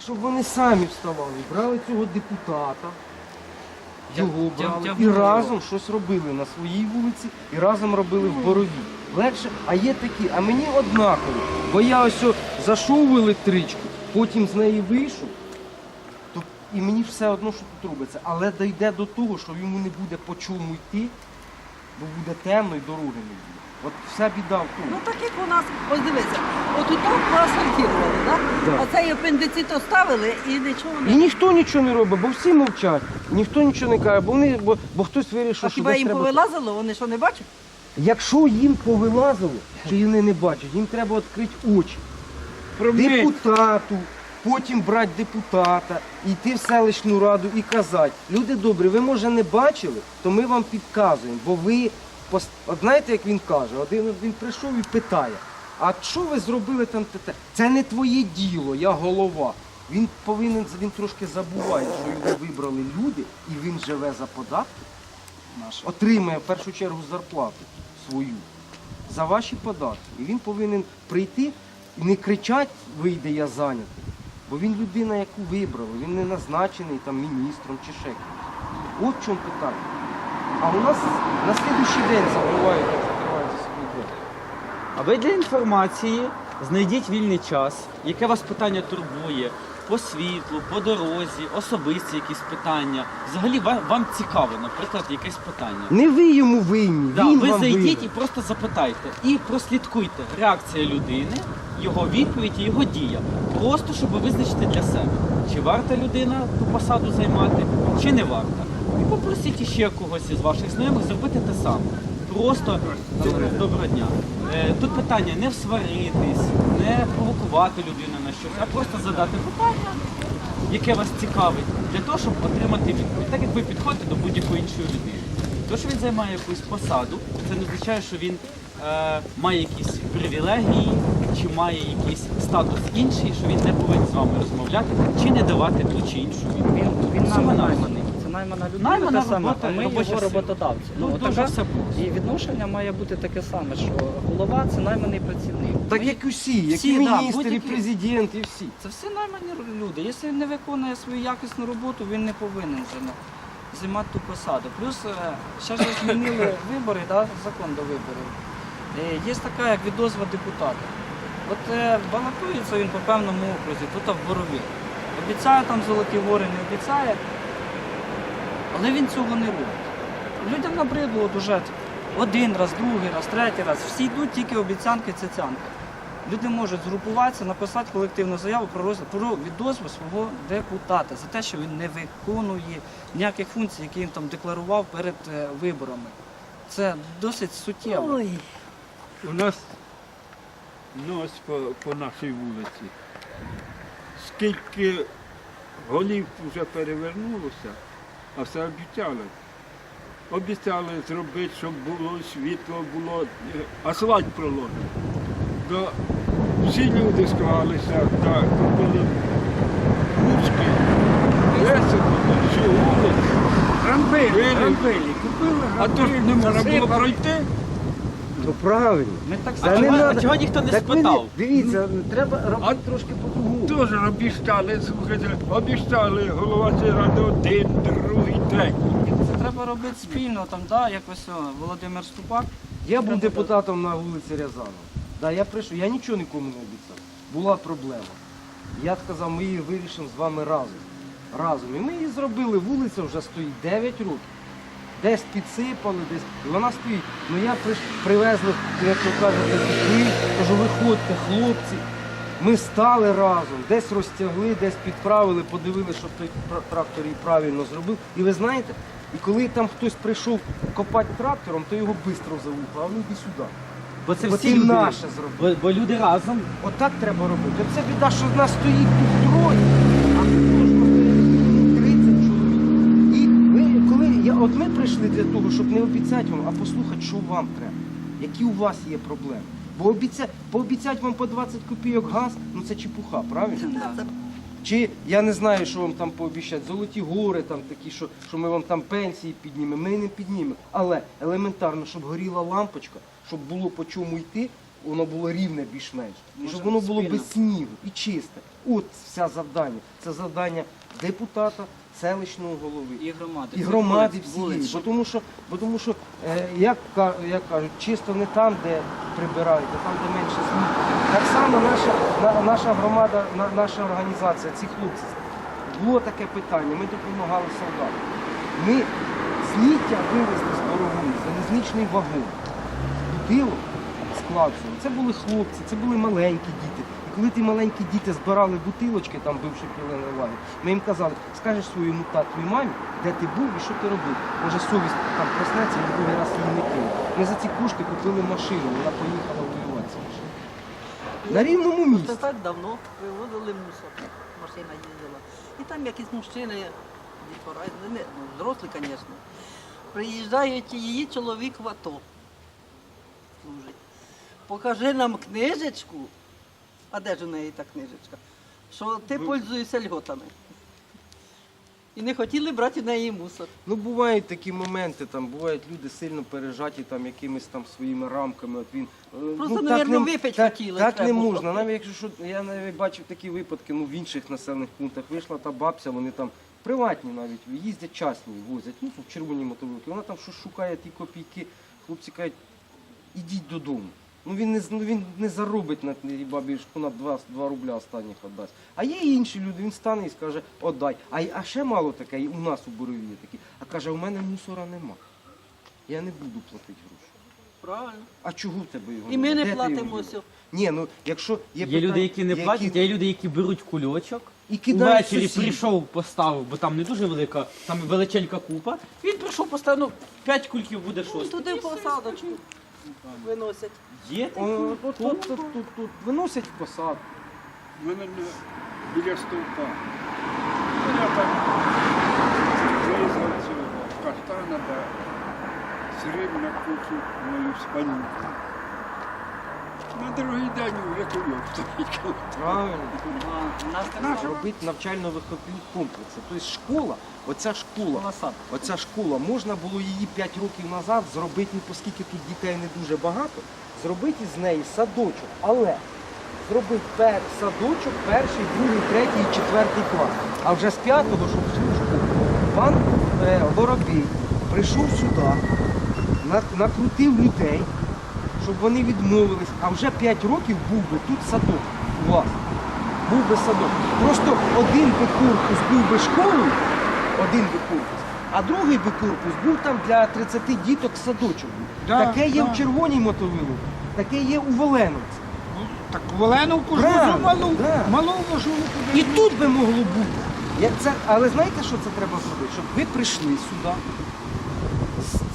а щоб вони самі вставали, брали цього депутата, його брали і разом щось робили на своїй вулиці, і разом робили в борові. Легше, а є такі, а мені однаково, бо я ось зайшов в електричку, потім з неї вийшов, то і мені все одно, що тут робиться. Але дійде до того, що йому не буде по чому йти, бо буде темно і дороги не буде. От вся біда в тому. Ну так як у нас, ось дивіться, от тут апендицит оставили і нічого І ніхто нічого не робить, бо всі мовчать, ніхто нічого не каже, бо вони, бо, бо хтось вирішив, А що хіба десь їм треба. повилазило, вони що не бачать? Якщо їм повилазило, чи вони не бачать, їм треба відкрити очі. Депутату, потім брати депутата, йти в селищну раду і казати, люди добрі, ви може не бачили, то ми вам підказуємо, бо ви пос- от знаєте, як він каже, один він прийшов і питає, а що ви зробили там те? Це не твоє діло, я голова. Він повинен він трошки забуває, що його вибрали люди, і він живе за податки, отримає в першу чергу зарплату свою за ваші податки. І він повинен прийти і не кричать, вийде я зайнятий. Бо він людина, яку вибрали, він не назначений там міністром чи ще кимось. От в чому питання. А у нас на слідуючий день двері. А ви для інформації знайдіть вільний час, яке вас питання турбує, по світлу, по дорозі, особисті якісь питання. Взагалі вам, вам цікаво, наприклад, якесь питання. Не ви йому винні, Да, він ви вам зайдіть винен. і просто запитайте. І прослідкуйте реакція людини, його відповідь і його дія. Просто щоб визначити для себе, чи варта людина ту посаду займати, чи не варта. І попросіть іще когось із ваших знайомих зробити те саме. Просто доброго, доброго дня. Е, Тут питання не всваритись, не провокувати людину на щось, а просто задати питання, яке вас цікавить, для того, щоб отримати відповідь. Так як ви підходите до будь-якої іншої людини. То, що він займає якусь посаду, це не означає, що він е, має якісь привілегії чи має якийсь статус інший, що він не повинен з вами розмовляти чи не давати ту чи іншу відповідь. Він, він Всього наймана людина, Наймана та сама, робота, а ми робоча його сила. роботодавці. Ну, дуже така- все просто. І відношення має бути таке саме, що голова це найманий працівник. Так як усі, як Всі, і да, міністр, і будь-які. президент, і всі. Це всі наймані люди. Якщо він не виконує свою якісну роботу, він не повинен займа- займати ту посаду. Плюс е, ще ж змінили вибори, да, закон до виборів. Е, Є така як відозва депутата. От е, балотується він по певному окрузі, тут в Борові. Обіцяє там золоті гори, не обіцяє, але він цього не робить. Людям набридло от уже один раз, другий раз, третій раз. Всі йдуть тільки обіцянки, цяцянки. Люди можуть згрупуватися, написати колективну заяву про розгляд про відозву свого депутата за те, що він не виконує ніяких функцій, які він там декларував перед е, виборами. Це досить суттєво. Ой. У нас ну, ось по, по нашій вулиці. Скільки голів вже перевернулося, а все обіцяли. Обіцяли зробити, щоб було світло, було асфальт проложений. То всі люди склалися, так, купили ручки, висипали всю вулицю. Рамбелі, рамбелі, купили, а то ж не можна було пройти. Ну правильно. Ми так Та А, не чого, а надо. чого ніхто не Так не- спитав? Дивіться, треба робити А- трошки по-другому. Теж обіцяли, слухайте, обіцяли голова ради один, другий, третій. Це треба робити спільно, там, да, якось о, Володимир Ступак. Я був депутатом на вулиці Рязанова. Да, я прийшов, я нічого нікому не обіцяв. Була проблема. Я сказав, ми її вирішимо з вами разом. Разом. І ми її зробили. Вулиця вже стоїть 9 років. Десь підсипали, десь. І вона стоїть. Ну я привезли, як ви кажете, ви, кажу, виходьте, хлопці. Ми стали разом, десь розтягли, десь підправили, подивилися, щоб той трактор її правильно зробив. І ви знаєте, і коли там хтось прийшов копати трактором, то його швидко завухав, а ну іди сюди. Бо це Бо всі ти люди. наше зробив. Бо, бо люди разом. Отак треба робити. Це біда, що в нас стоїть тут троє, от ми прийшли для того, щоб не обіцяти вам, а послухати, що вам треба, які у вас є проблеми. Бо обіця, пообіцяти вам по 20 копійок газ, ну це чепуха, правильно? Чи я не знаю, що вам там пообіцяти, золоті гори там такі, що, що ми вам там пенсії піднімемо. Ми не піднімемо. Але елементарно, щоб горіла лампочка, щоб було по чому йти, воно було рівне більш-менш. І щоб воно було без снігу і чисте. От все завдання. Це завдання депутата, селищного голови. І громади. І громади всієї, бо тому що, бо тому що е, як, як кажуть, чисто не там, де прибирають, а там, де менше сміття. Так само наша, на- наша громада, на- наша організація, ці хлопці, було таке питання, ми допомагали солдатам. Ми сміття вивезли з борової, залізничний вагон, бутилок складували. Це були хлопці, це були маленькі діти. Коли ті маленькі діти збирали бутилочки, там бивши пілений лагерь, ми їм казали, скажеш своєму тату і мамі, де ти був і що ти робив. Може совість там проснеться і другий раз її не кине. Ми за ці кошти купили машину, вона поїхала воювати. ця. На рівному Це місці. так давно вивозили мусор. Машина їздила. І там якісь мужчини, дітвора, не, ну, звісно. Приїжджають її чоловік в АТО служить. Покажи нам книжечку. А де ж у неї та книжечка? Що ти пользуєшся льготами. І не хотіли брати в неї мусор. Ну, бувають такі моменти, там бувають люди сильно пережаті там якимись там своїми рамками. От він е, Просто, так навірно, не- випить так, хотіли, Так треба не було. можна. Навіть якщо що, я навіть бачив такі випадки, ну в інших населених пунктах вийшла та бабця, вони там приватні навіть їздять частні, возять, ну в червоні мотовилки. Вона там щось шукає ті копійки. Хлопці кажуть, ідіть додому. Ну він не ну, він не заробить на тій бабі ж понад 2, 2 рубля останніх віддасть. А є і інші люди, він стане і скаже, отдай. А, а ще мало таке, і у нас у Борові є такі. А каже, у мене мусора нема. Я не буду платити гроші. Правильно. А чого в тебе його І ми не Де ти його платимо. взяв? Ні, ну якщо є, Є питання, люди, які не платять, є люди, які беруть кульочок. і кидають Увечері сусідів. прийшов, поставив, бо там не дуже велика, там величенька купа. Він прийшов, поставив, ну, 5 кульків буде Ну. Туди в посадочку виносять. Є О, тут, тут, тут, тут, тут виносять в посад. У мене біля стовпа. Ну, Я там вирізав цього каштана, да срив на кучу мою спальню. На другий день вже кульок стоїть. Правильно. Робити навчально-виховні комплекси. Тобто школа, оця школа, оця школа, можна було її 5 років назад зробити, ну, оскільки тут дітей не дуже багато, зробити з неї садочок. Але зробити пер, садочок перший, другий, третій четвертий клас. А вже з п'ятого, щоб всю школу. Пан е, Воробій прийшов сюди, накрутив людей, щоб вони відмовились, а вже 5 років був би тут садок у вас. Був би садок. Просто один би корпус був би школою, один би корпус, а другий би корпус був там для 30 діток садочок. Да, таке є да. в Червоній мотовилу, таке є у Воленовці. Так в Оленовку ж Правильно, возу малу, да. малу вожу І тут би могло бути. Як це, але знаєте, що це треба зробити? Щоб ви прийшли сюди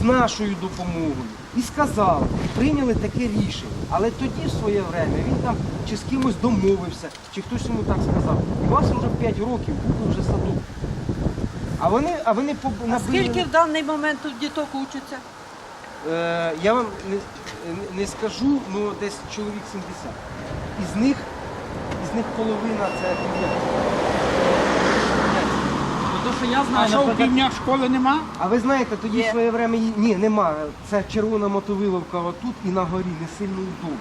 з, нашою допомогою і сказали, і прийняли таке рішення. Але тоді в своє время він там чи з кимось домовився, чи хтось йому так сказав. І у вас вже 5 років буде вже садок. А вони, а вони по- А скільки в даний момент тут діток учаться? Е, я вам не, не- не скажу, ну десь чоловік 70. Із них, із них половина це то, що я А знаю, що в наприклад, півдня школи нема? А ви знаєте, тоді Є. в своє время її- ні, нема. Це червона мотовиловка отут і на горі не сильно удобно.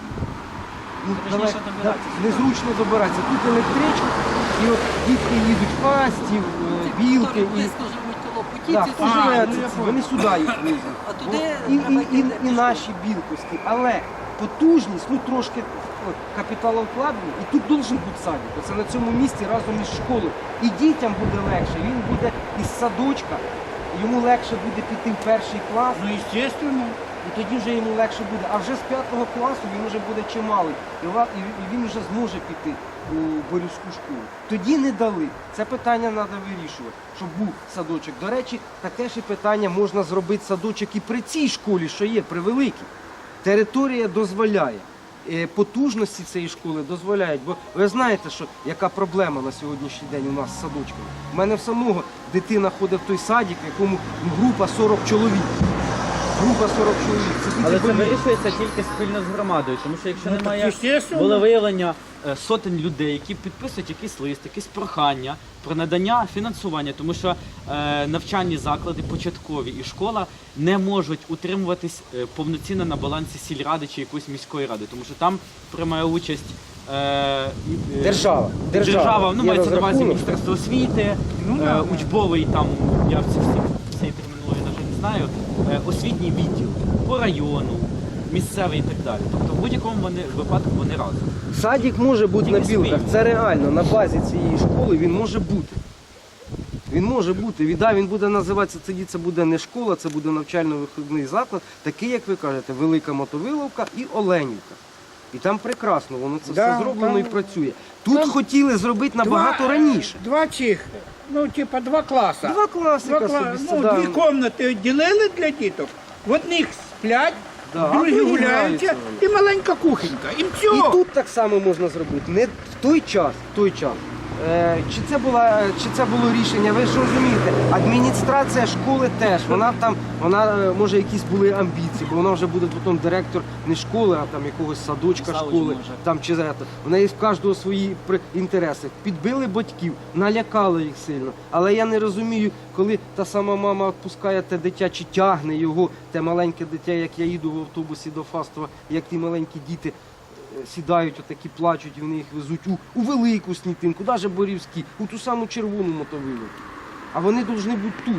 Ну, добиратися да, незручно добиратися. Тут електричка, і от дітки їдуть пастів, е, білки. Які І, близько живуть коло путі, так, ці хто А, живе, ну, ці- я вони сюди їх везуть. А туди і, і, треба і, йти і пішки. наші білковські, але потужність, ну трошки капіталовкладення, і тут должен бути садик. Оце на цьому місці разом із школою. І дітям буде легше, він буде із садочка, йому легше буде піти в перший клас, Ну, естественно. і тоді вже йому легше буде. А вже з п'ятого класу він вже буде чималий, і він вже зможе піти у Борівську школу. Тоді не дали. Це питання треба вирішувати, щоб був садочок. До речі, таке ж і питання можна зробити садочок і при цій школі, що є, при великій. Територія дозволяє. Е, Потужності цієї школи дозволяють, бо ви знаєте, що яка проблема на сьогоднішній день у нас з садочками. У мене в самого дитина ходить в той садик, в якому група 40 чоловік. Група 40 чоловік. Це Але це вирішується тільки спільно з громадою, тому що якщо немає естественно. волевиявлення е, сотень людей, які підписують якийсь лист, якісь прохання про надання фінансування, тому що е, навчальні заклади, початкові і школа не можуть утримуватись е, повноцінно на балансі сільради чи якоїсь міської ради, тому що там приймає участь. е, е, Держава. Держава. Держава, ну Є мається на увазі розрахунок. Міністерство освіти, Ну, е, да. учбовий там, я всі всі цієї термінології навіть не знаю, е, освітній відділ по району, місцевий і так далі. Тобто в будь-якому вони випадку вони разом. Садик може бути на Тільки білках, свій. це реально, на базі цієї школи він може бути. Він може бути. Він, да, він буде називатися, тоді це буде не школа, це буде навчально-виховний заклад, такий, як ви кажете, Велика Мотовиловка і Оленівка. І там прекрасно, воно це Да, все зроблено там- і працює. Тут хотіли зробити набагато Два- раніше. Два цих, ну, типа, два класи. Два класика Два собі кла- сюди. ну, дві кімнати відділили для діток. В одних сплять, Да, а другі гуляються, граються і маленька кухонька. І все. І тут так само можна зробити. Не в той час, в той час. Е, чи це була, чи це було рішення? Ви ж розумієте, адміністрація школи теж. Вона там, вона е, може якісь були амбіції, бо вона вже буде потім директор не школи, а там якогось садочка школи. може. Там чи це. В неї в кожного свої інтереси. Підбили батьків, налякали їх сильно. Але я не розумію, коли та сама мама відпускає те дитя чи тягне його, те маленьке дитя, як я їду в автобусі до Фастова, як ті маленькі діти сідають, отакі плачуть, і вони їх везуть у, у велику снітинку, навіть Борівські, у ту саму червону мотовилу. А вони повинні бути тут.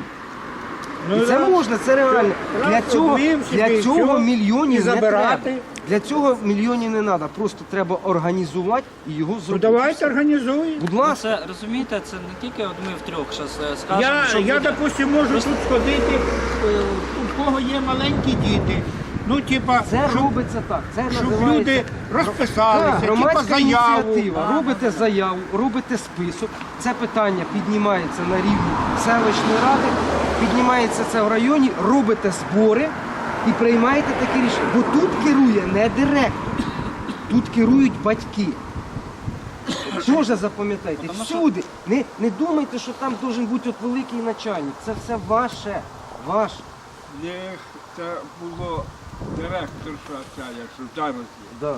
Ну, і це можна, це реально. Раз Для цього, для цього мільйонів не забирати. треба. Для цього мільйонів не треба. Просто треба організувати і його Ну, зробити. давайте організуємо. Будь Ну, ласка. це розумієте, це не тільки от ми втрьох зараз скажемо, Я, що я допустим, можу Просто- тут сходити, е, у кого є маленькі діти. Ну, типа, Це щоб, робиться так. Це щоб називається люди розписалися, Так, типа громадська заяву. ініціатива. Робите заяву, робите список. Це питання піднімається на рівні селищної ради, піднімається це в районі, робите збори і приймаєте таке рішення. Бо тут керує не директор, тут керують батьки. Теж запам'ятайте, всюди. Не, не думайте, що там має бути от великий начальник. Це все ваше. Ваше. Це було директорша ця, якщо зараз є. Да.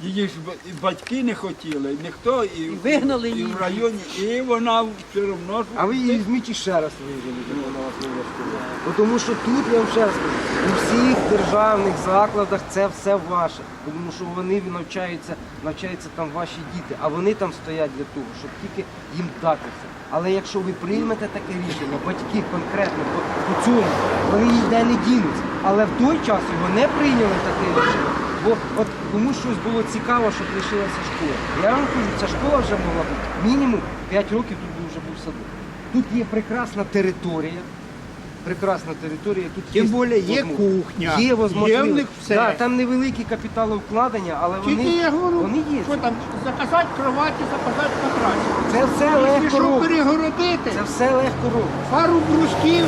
Її ж і батьки не хотіли, і ніхто, і, І вигнали і її. в районі, і вона все одно ж. А ви її візьміть і ще раз виїжджали, щоб вона вас не влаштувала. Бо Тому що тут, я вам ще раз кажу, у всіх державних закладах це все ваше. Тому що вони навчаються, навчаються там ваші діти, а вони там стоять для того, щоб тільки їм дати все. Але якщо ви приймете таке рішення, батьки конкретно по, по цьому, вони ніде не дінуться. Але в той час його не прийняли таке рішення. Бо от комусь щось було цікаво, щоб лишилася школа. Я вам кажу, ця школа вже могла бути мінімум 5 років тут вже був садок. Тут є прекрасна територія. Прекрасна територія. Тут Тим більше є возможно- кухня, Є, є в них все. Да, там невеликі капіталовкладення, але Тільки вони, я говорю, вони є. що там, заказати кроваті, заказати матрасі. Це все легко робити. перегородити, Це все легко робити. пару брусків,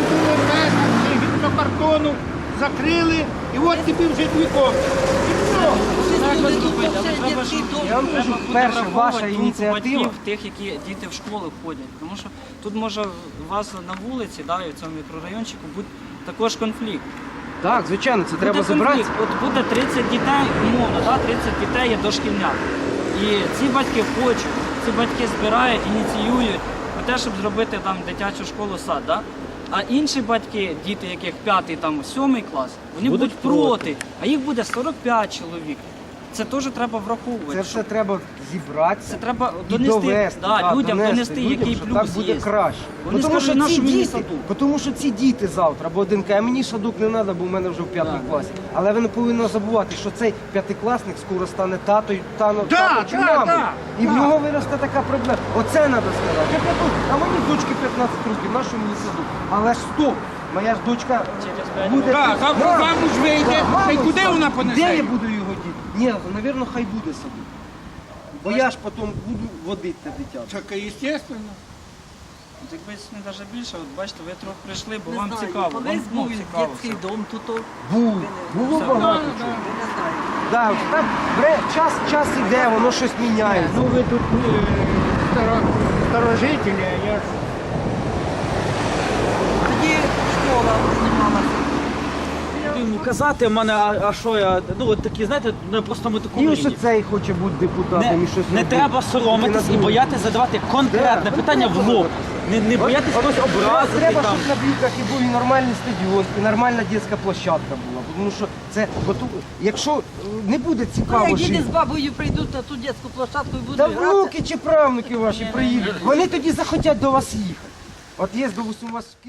гіпсокартону закрили, і от тобі вже дві. Я вам кажу, враховувати ваша думку ініціатива. батьків, тих, які діти в школи ходять. Тому що тут може у вас на вулиці, да, і в цьому мікрорайончику буде також конфлікт. Так, звичайно, це треба буде забрати. конфлікт. От буде 30 дітей, умовно, да, 30 дітей є дошкільнят. І ці батьки хочуть, ці батьки збирають, ініціюють про те, щоб зробити там дитячу школу сад. Да? А інші батьки, діти, яких п'ятий, там сьомий клас, вони Будуть будуть, проти. А їх буде 45 чоловік. Це теж треба враховувати. Це щоб- все треба зібратися. це треба і донести, довести, да, да, людям донести, людям, який що плюс так буде є. краще. Вони Бо тому скажуть, що «Нащо ці мені діти, садок?» бо тому що ці діти завтра, бо один каже, мені садок не треба, бо в мене вже в п'ятому Да. класі. Але ви не повинні забувати, що цей п'ятикласник скоро стане татою, тано, Да, тато чи да, мамою. да, і в да. нього виросте така проблема. Оце треба сказати. Я кажу, а мені дочки 15 років, на що мені садок? Але ж стоп! Моя ж дочка буде. Так, завтра Да. замуж вийде, Да, та й куди вона понесе? Де я буду його діти? Ні, напевно, хай буде садок. Бо я ж потім буду водити те дитя. Так, естественно. От Якби не навіть більше, от бачите, ви трохи прийшли, бо Не вам знаю, цікаво. Колись Вам ну, був цікаво. дитячий дом тут. Був, було Все, багато чого. не знаєте. Да, так, бре, час, час іде, воно щось міняється. Ну ви тут е, старо- старожителі, а я ж Тоді школа знімалася. йому казати, в мене, а, а що я, ну от такі, знаєте, на простому І такому ось рівні. цей хоче бути депутатом Не, і щось не робити. треба соромитись і боятися задавати конкретне питання в лоб. Не, не боятись когось образити Треба, там. щоб на Брюках і був і нормальний стадіон, і нормальна дитяча площадка була. Тому що це, от, якщо е, не буде Ну, цікаво як діти з бабою прийдуть на ту дитячу площадку і будуть Та грати. внуки чи правнуки ваші приїдуть, вони тоді захотять до вас їхати. От є, допустим, у вас в